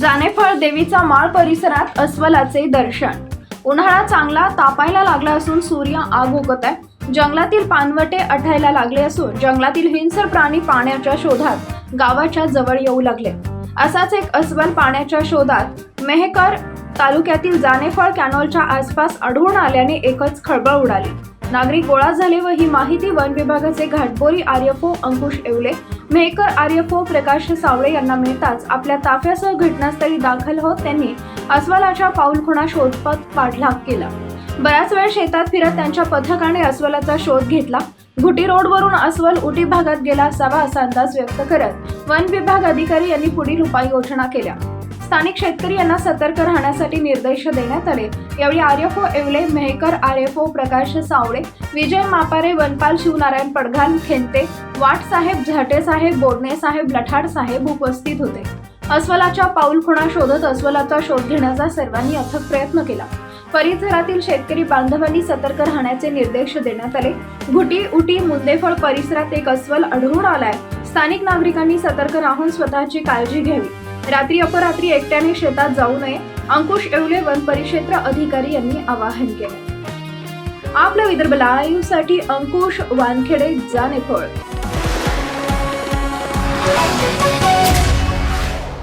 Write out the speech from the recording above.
जानेफळ देवीचा माळ परिसरात अस्वलाचे दर्शन. उन्हाळा चांगला तापायला लागला असून सूर्य आग उगत आहे. जंगलातील पानवटे अठायला लागले असून जंगलातील हिंसर प्राणी पाण्याच्या शोधात गावाच्या जवळ येऊ लागले. असाच एक अस्वल पाण्याच्या शोधात मेहकर तालुक्यातील जानेफळ कॅनॉलच्या आसपास आढळून आल्याने एकच खळबळ उडाली. नागरिक गोळा झाले व ही माहिती वन विभागाचे घाटबोरी आर्यफो अंकुश येवले. मेहकर आर्यफो प्रकाश सावळे यांना मिळताच आपल्या ताफ्यासह घटनास्थळी दाखल होत त्यांनी अस्वलाच्या पाऊलखुणा शोधपथ पाठलाग केला. बराच वेळ शेतात फिरत त्यांच्या पथकाने अस्वलाचा शोध घेतला. घुटी रोडवरून अस्वल उटी भागात गेला असावा असा अंदाज व्यक्त करत वन विभाग अधिकारी यांनी पुढील उपाययोजना केल्या. स्थानिक शेतकरी यांना सतर्क राहण्यासाठी निर्देश देण्यात आले. यावेळी आर्यफो एवले मेहकर आर्यफो प्रकाश सावळे विजय मापारे वनपाल शिवनारायण पडघाल खेंते वाट साहेब झाटे साहेब बोडणे साहेब लठाड साहेब उपस्थित होते. अस्वलाच्या पाऊलखुणा शोधत अस्वलाचा शोध घेण्याचा सर्वांनी अथक प्रयत्न केला. परिसरातील शेतकरी बांधवांनी सतर्क राहण्याचे निर्देश देण्यात आले. घुटी उटी मुंदेफळ परिसरात एक अस्वल आढळून आलाय. स्थानिक नागरिकांनी सतर्क राहून स्वतःची काळजी घ्यावी. रात्री अपरात्री एकट्याने शेतात जाऊ नये अंकुश येवले वन परिक्षेत्र अधिकारी यांनी आवाहन केले. आपल्या विदर्भ लाईव्हसाठी अंकुश वानखेडे जानेफळ.